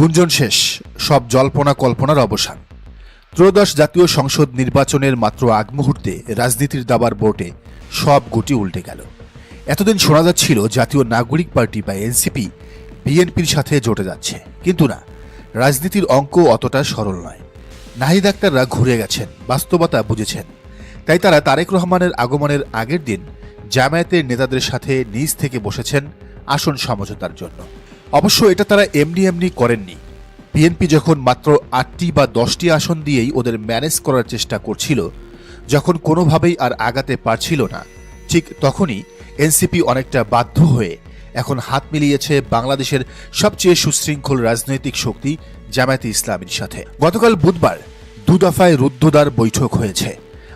গুঞ্জন শেষ, সব জল্পনা কল্পনার অবসান। ত্রয়োদশ জাতীয় সংসদ নির্বাচনের মাত্র আগ মুহূর্তে রাজনীতির দাবার বোর্ডে সব গুটি উল্টে গেল। এতদিন শোনা যাচ্ছিল জাতীয় নাগরিক পার্টি বা এনসিপি বিএনপির সাথে জোটে যাচ্ছে। কিন্তু না, রাজনীতির অঙ্ক অতটা সরল নয়। নাহিদ আক্তাররা ঘুরে গেছেন, বাস্তবতা বুঝেছেন। তাই তারা তারেক রহমানের আগমনের আগের দিন জামায়াতের নেতাদের সাথে নিজ থেকে বসেছেন আসন সমঝোতার জন্য। অবশ্য এটা তারা এমনি এমনি করেননি। বিএনপি যখন মাত্র আটটি বা দশটি আসন দিয়েই ওদের ম্যানেজ করার চেষ্টা করছিল, যখন কোনোভাবেই আর আগাতে পারছিল না, ঠিক তখনই এনসিপি অনেকটা বাধ্য হয়ে এখন হাত মিলিয়েছে বাংলাদেশের সবচেয়ে সুশৃঙ্খল রাজনৈতিক শক্তি জামায়াতে ইসলামীর সাথে। গতকাল বুধবার দু দফায় রুদ্ধদ্বার বৈঠক হয়েছে,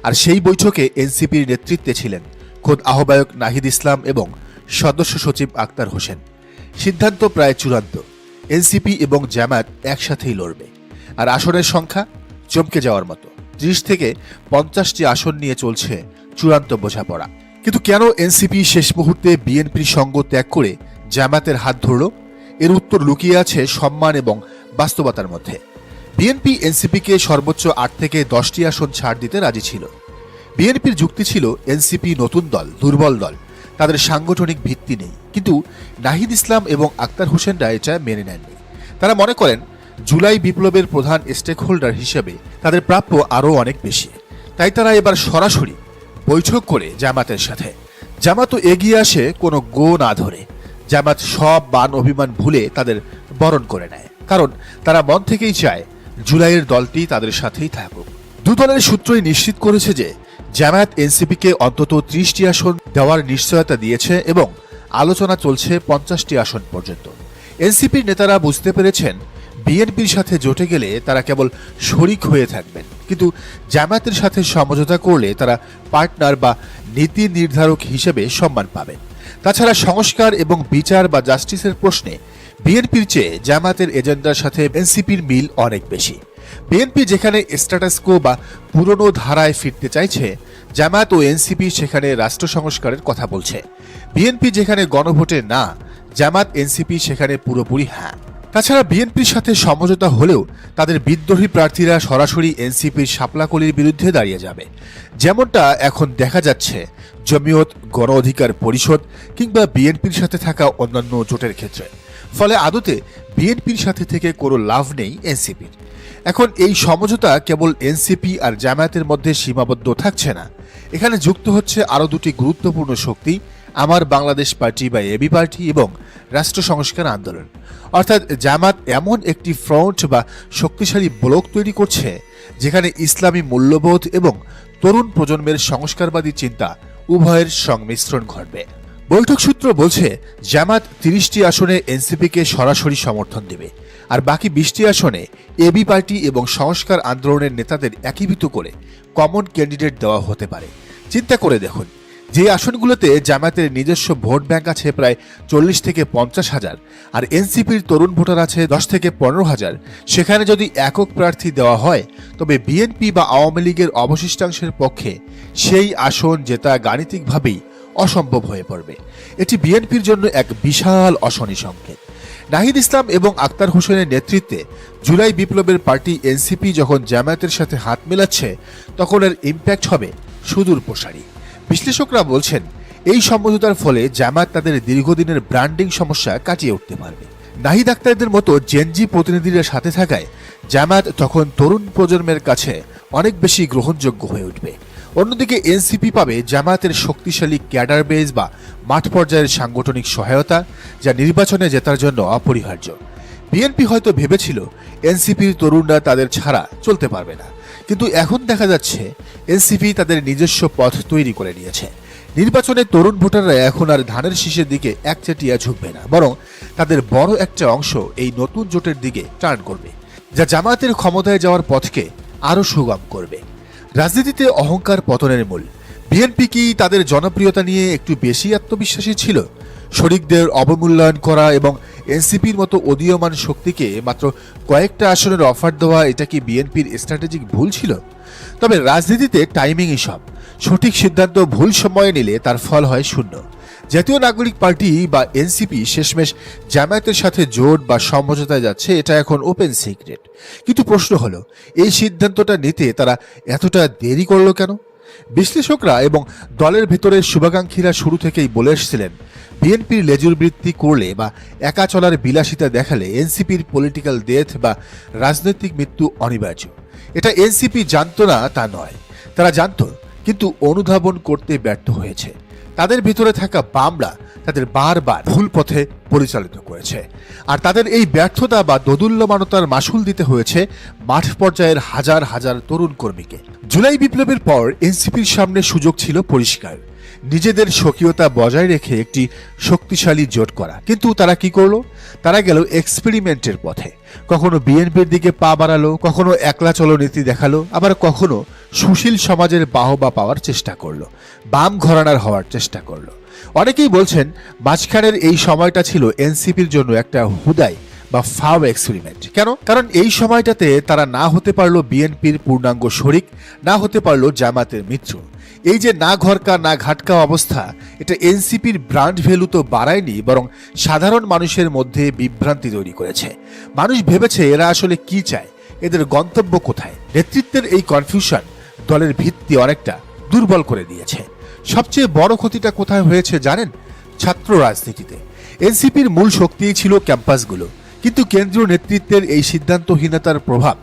আর সেই বৈঠকে এনসিপির নেতৃত্বে ছিলেন খোদ আহ্বায়ক নাহিদ ইসলাম এবং সদস্য সচিব আক্তার হোসেন। সিদ্ধান্ত প্রায় চূড়ান্ত। এনসিপি এবং জামায়াত একসাথেই লড়বে। আর আসনের সংখ্যা চমকে যাওয়ার মতো। ত্রিশ থেকে পঞ্চাশটি আসন নিয়ে চলছে চূড়ান্ত বোঝাপড়া। কিন্তু কেন এনসিপি শেষ মুহূর্তে বিএনপির সঙ্গ ত্যাগ করে জামায়াতের হাত ধরল? এর উত্তর লুকিয়ে আছে সম্মান এবং বাস্তবতার মধ্যে। বিএনপি এনসিপিকে সর্বোচ্চ আট থেকে দশটি আসন ছাড় দিতে রাজি ছিল। বিএনপির যুক্তি ছিল, এনসিপি নতুন দল, দুর্বল দল। তাদের সাংগঠনিক ভিত্তি নেই। কিন্তু নাহিদ ইসলাম এবং আক্তার হোসেনরা এটা মেনে নেননি। তারা মনে করেন, জুলাই বিপ্লবের প্রধান স্টেক হোল্ডার হিসেবে তাদের প্রাপ্য আরও অনেক বেশি। তাই তারা এবার সরাসরি বৈঠক করে জামাতের সাথে। জামাতও এগিয়ে আসে কোনো গো না ধরে। জামাত সব বান অভিমান ভুলে তাদের বরণ করে নেয়। কারণ তারা মন থেকেই চায়, জুলাইয়ের দলটি তাদের সাথেই থাকুক। দু দলের সূত্রই নিশ্চিত করেছে যে জামায়াত এনসিপিকে অন্তত ত্রিশটি আসন দেওয়ার নিশ্চয়তা দিয়েছে এবং আলোচনা চলছে পঞ্চাশটি আসন পর্যন্ত। এনসিপির নেতারা বুঝতে পেরেছেন, বিএনপির সাথে জোটে গেলে তারা কেবল শরিক হয়ে থাকবেন। কিন্তু জামায়াতের সাথে সমঝোতা করলে তারা পার্টনার বা নীতি নির্ধারক হিসেবে সম্মান পাবেন। তাছাড়া সংস্কার এবং বিচার বা জাস্টিসের প্রশ্নে বিএনপির চেয়ে জামায়াতের এজেন্ডার সাথে এনসিপির মিল অনেক বেশি। বিএনপি যেখানে স্ট্যাটাসকো বা পুরনো ধারায় ফিরতে চাইছে, জামায়াত ও এনসিপি সেখানে রাষ্ট্র সংস্কারের কথা বলছে। বিএনপি যেখানে গণভোটে না জামাত এনসিপি সেখানে পুরোপুরি হ্যাঁ। তাছাড়া বিএনপির সাথে সমঝোতা হলেও তাদের বিদ্রোহী প্রার্থীরা সরাসরি এনসিপির শাপলাকলির বিরুদ্ধে দাঁড়িয়ে যাবে। যেমনটা এখন দেখা যাচ্ছে, জমিয়ত, গণ অধিকার পরিষদ কিংবা বিএনপির সাথে থাকা অন্যান্য জোটের ক্ষেত্রে। ফলে আদতে বিএনপির সাথে থেকে কোনো লাভ নেই এনসিপির এখন এই সমঝোতা কেবল এনসিপি আর জামায়াতের মধ্যে সীমাবদ্ধ থাকছে না। এখানে যুক্ত হচ্ছে আরও দুটি গুরুত্বপূর্ণ শক্তি, আমার বাংলাদেশ পার্টি বা এবি পার্টি এবং রাষ্ট্র সংস্কার আন্দোলন। অর্থাৎ জামাত এমন একটি ফ্রন্ট বা শক্তিশালী ব্লক তৈরি করছে, যেখানে ইসলামী মূল্যবোধ এবং তরুণ প্রজন্মের সংস্কারবাদী চিন্তা উভয়ের সংমিশ্রণ ঘটবে। বৈঠক সূত্র বলছে জামাত তিরিশটি আসনে এনসিপিকে সরাসরি সমর্থন দেবে। আর বাকি বিশটি আসনে এবি পার্টি এবং সংস্কার আন্দোলনের নেতাদের একীভূত করে কমন ক্যান্ডিডেট দেওয়া হতে পারে। চিন্তা করে দেখুন, যে আসনগুলোতে জামায়াতের নিজস্ব ভোট ব্যাংক আছে প্রায় চল্লিশ থেকে পঞ্চাশ হাজার আর এনসিপির তরুণ ভোটার আছে দশ থেকে পনেরো হাজার, সেখানে যদি একক প্রার্থী দেওয়া হয়, তবে বিএনপি বা আওয়ামী লীগের অবশিষ্টাংশের পক্ষে সেই আসন জেতা গাণিতিকভাবেই অসম্ভব হয়ে পড়বে। এটি বিএনপির জন্য এক বিশাল অশনি সংকেত। নাহিদ ইসলাম এবং আক্তার হোসেনের নেতৃত্বে জুলাই বিপ্লবের পার্টি এনসিপি যখন জামায়াতের সাথে হাত মেলাচ্ছে, তখন এর ইম্প্যাক্ট হবে সুদূর প্রসারী। বিশ্লেষকরা বলছেন, এই সমঝোতার ফলে জামায়াত তাদের দীর্ঘদিনের ব্র্যান্ডিং সমস্যা কাটিয়ে উঠতে পারবে। নাহিদ আক্তারদের মতো জেনজি প্রতিনিধিরা সাথে থাকায় জামায়াত তখন তরুণ প্রজন্মের কাছে অনেক বেশি গ্রহণযোগ্য হয়ে উঠবে। অন্যদিকে এনসিপি পাবে জামায়াতের শক্তিশালী ক্যাডার বেজ বা মাঠ পর্যায়ের সাংগঠনিক সহায়তা, যা নির্বাচনে জেতার জন্য অপরিহার্য। বিএনপি হয়তো ভেবেছিল এনসিপির তরুণরা তাদের ছাড়া চলতে পারবে না। কিন্তু এখন দেখা যাচ্ছে এনসিপি তাদের নিজস্ব পথ তৈরি করে নিয়েছে। নির্বাচনে তরুণ ভোটাররা এখন আর ধানের শীষের দিকে একচেটিয়া ঝুঁকবে না, বরং তাদের বড় একটা অংশ এই নতুন জোটের দিকে টার্ন করবে, যা জামায়াতের ক্ষমতায় যাওয়ার পথকে আরও সুগম করবে। রাজনীতিতে অহংকার পতনের মূল। বিএনপি কি তাদের জনপ্রিয়তা নিয়ে একটু বেশি আত্মবিশ্বাসী ছিল? শরিকদের অবমূল্যায়ন করা এবং এনসিপির মতো অদীয়মান শক্তিকে মাত্র কয়েকটা আসনের অফার দেওয়া, এটা কি বিএনপির স্ট্র্যাটেজিক ভুল ছিল? তবে রাজনীতিতে টাইমিংই সব। সঠিক সিদ্ধান্ত ভুল সময়ে নিলে তার ফল হয় শূন্য। জাতীয় নাগরিক পার্টি বা এনসিপি শেষমেশ জামায়াতের সাথে জোট বা সমঝোতায় যাচ্ছে, এটা এখন ওপেন সিক্রেট কিন্তু প্রশ্ন হলো, এই সিদ্ধান্তটা নিতে তারা এতটা দেরি করল কেন? বিশ্লেষকরা এবং দলের ভেতরের শুভাকাঙ্ক্ষীরা শুরু থেকেই বলে এসেছিলেন, বিএনপির লেজুর বৃত্তি করলে বা একা চলার বিলাসিতা দেখালে এনসিপির পলিটিক্যাল ডেথ বা রাজনৈতিক মৃত্যু অনিবার্য। এটা এনসিপি জানত না, তা নয়। তারা জানতো, কিন্তু অনুধাবন করতে ব্যর্থ হয়েছে। তাদের ভিতরে থাকা বামরা তাদের বারবার ভুল পথে পরিচালিত করেছে। আর তাদের এই ব্যর্থতা বা দোদুল্যমানতার মাসুল দিতে হয়েছে মাঠ পর্যায়ের হাজার হাজার তরুণ কর্মীকে। জুলাই বিপ্লবের পর এনসিপির সামনে সুযোগ ছিল পরিষ্কার। নিজেদের স্বকীয়তা বজায় রেখে একটি শক্তিশালী জোট করা। কিন্তু তারা কি করল? তারা গেল এক্সপেরিমেন্টের পথে। কখনো বিএনপির দিকে পা বাড়ালো, কখনো একলা চলো নীতি দেখাল, আবার কখনো সুশীল সমাজের বাহবা পাওয়ার চেষ্টা করল, বাম ঘরানার হওয়ার চেষ্টা করল। অনেকেই বলছেন, মাঝখানের এই সময়টা ছিল এনসিপির জন্য একটা হুদাই বা ফাও এক্সপেরিমেন্ট। কেন? কারণ এই সময়টাতে তারা না হতে পারল বিএনপির পূর্ণাঙ্গ শরিক, না হতে পারল জামাতের মিত্র। এই যে না ঘরকা, না ঘাটকা অবস্থা, এটা এনসিপির ব্র্যান্ড ভ্যালু তো বাড়ায়নি, বরং সাধারণ মানুষের মধ্যে বিভ্রান্তি তৈরি করেছে। মানুষ ভেবেছে এরা আসলে কি চায়, এদের গন্তব্য কোথায়? নেতৃত্বের এই কনফিউশন দলের ভিত্তি অনেকটা দুর্বল করে দিয়েছে। সবচেয়ে বড় ক্ষতিটা কোথায় হয়েছে জানেন? ছাত্র রাজনীতিতে। এনসিপির মূল শক্তিই ছিল ক্যাম্পাসগুলো। কিন্তু কেন্দ্রীয় নেতৃত্বের এই সিদ্ধান্তহীনতার প্রভাব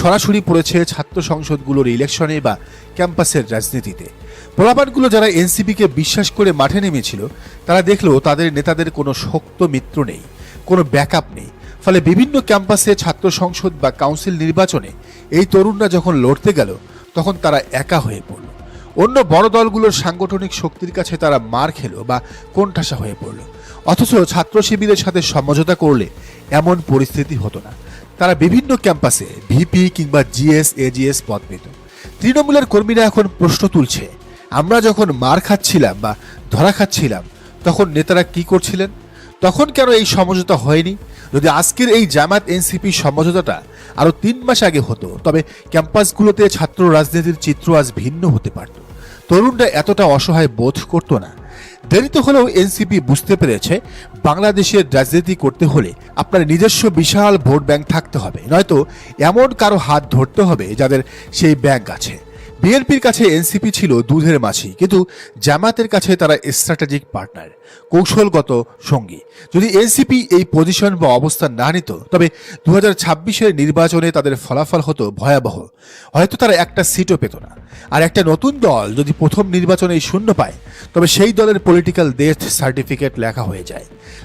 সরাসরি পড়েছে ছাত্র সংসদগুলোর ইলেকশনে বা ক্যাম্পাসের রাজনীতিতে। প্রলাপানগুলো যারা এনসিপিকে বিশ্বাস করে মাঠে নেমেছিল, তারা দেখল তাদের নেতাদের কোনো শক্ত মিত্র নেই, কোনো ব্যাকআপ নেই। ফলে বিভিন্ন ক্যাম্পাসে ছাত্র সংসদ বা কাউন্সিল নির্বাচনে এই তরুণরা যখন লড়তে গেল, তখন তারা একা হয়ে পড়ল। অন্য বড় দলগুলোর সাংগঠনিক শক্তির কাছে তারা মার খেলো বা কোণঠাসা হয়ে পড়ল। অথচ ছাত্র শিবিরের সাথে সমঝোতা করলে এমন পরিস্থিতি হতো না। তারা বিভিন্ন ক্যাম্পাসে ভিপি কিংবা জিএস, এজিএস পদ পেত। তৃণমূলের কর্মীরা এখন প্রশ্ন তুলছে, আমরা যখন মার খাচ্ছিলাম বা ধরা খাচ্ছিলাম, তখন নেতারা কি করছিলেন? তখন কেন এই সমঝোতা হয়নি? যদি আজকের এই জামাত এনসিপি সমঝোতাটা আরও তিন মাস আগে হতো, তবে ক্যাম্পাসগুলোতে ছাত্র রাজনীতির চিত্র আজ ভিন্ন হতে পারত। তরুণরা এতটা অসহায় বোধ করতো না দেরিতে হলেও এনসিপি বুঝতে পেরেছে, বাংলাদেশের রাজনীতি করতে হলে আপনার নিজস্ব বিশাল ভোট ব্যাংক থাকতে হবে। নয়তো এমন কারও হাত ধরতে হবে যাদের সেই ব্যাংক আছে। বিএনপির কাছে এনসিপি ছিল দুধের মাছি, কিন্তু জামাতের কাছে তারা স্ট্র্যাটেজিক পার্টনার কৌশলগত সঙ্গী। যদি এনসিপি এই পজিশন বা অবস্থান না নিত, তবে দু হাজার নির্বাচনে তাদের ফলাফল হতো ভয়াবহ। হয়তো তারা একটা সিটও পেত না। আর একটা নতুন দল যদি প্রথম নির্বাচনে শূন্য পায়, তবে সেই দলের পলিটিক্যাল ডেথ সার্টিফিকেট লেখা হয়ে যায়।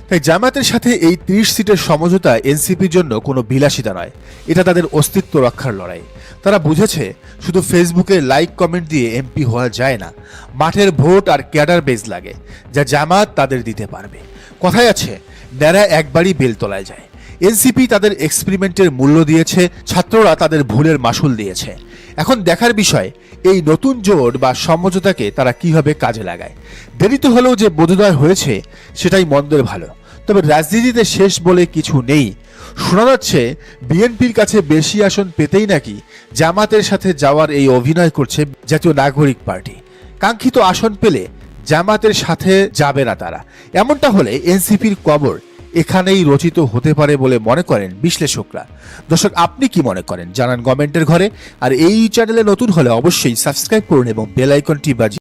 তাই জামাতের সাথে এই ত্রিশ সিটের সমঝোতা এনসিপির জন্য কোনো বিলাসিতা নয়। এটা তাদের অস্তিত্ব রক্ষার লড়াই। তারা বুঝেছে, শুধু ফেসবুকে লাইক কমেন্ট দিয়ে এমপি হওয়া যায় না। মাঠের ভোট আর ক্যাডার বেজ লাগে, যা জামাত তাদের দিতে পারবে। কথায় আছে, ন্যাড়া একবারই বেলতলায় যায়। এনসিপি তাদের এক্সপেরিমেন্টের মূল্য দিয়েছে, ছাত্ররা তাদের ভুলের মাসুল দিয়েছে। এখন দেখার বিষয়, এই নতুন জোট বা সমঝোতাকে তারা কীভাবে কাজে লাগায়? দেরিতে হলেও যে বোধোদয় হয়েছে, সেটাই মন্দের ভালো। তবে রাজনীতিতে শেষ বলে কিছু নেই। শোনা যাচ্ছে, বিএনপির কাছে বেশি আসন পেতেই নাকি জামাতের সাথে যাওয়ার এই অভিনয় করছে জাতীয় নাগরিক পার্টি। কাঙ্ক্ষিত আসন পেলে জামাতের সাথে যাবে না তারা। এমনটা হলে এনসিপির কবর এখানেই রচিত হতে পারে বলে মনে করেন বিশ্লেষকরা। দর্শক, আপনি কি মনে করেন? জানান কমেন্টের ঘরে। আর এই চ্যানেলে নতুন হলে অবশ্যই সাবস্ক্রাইব করুন এবং বেল আইকনটি বাজিয়ে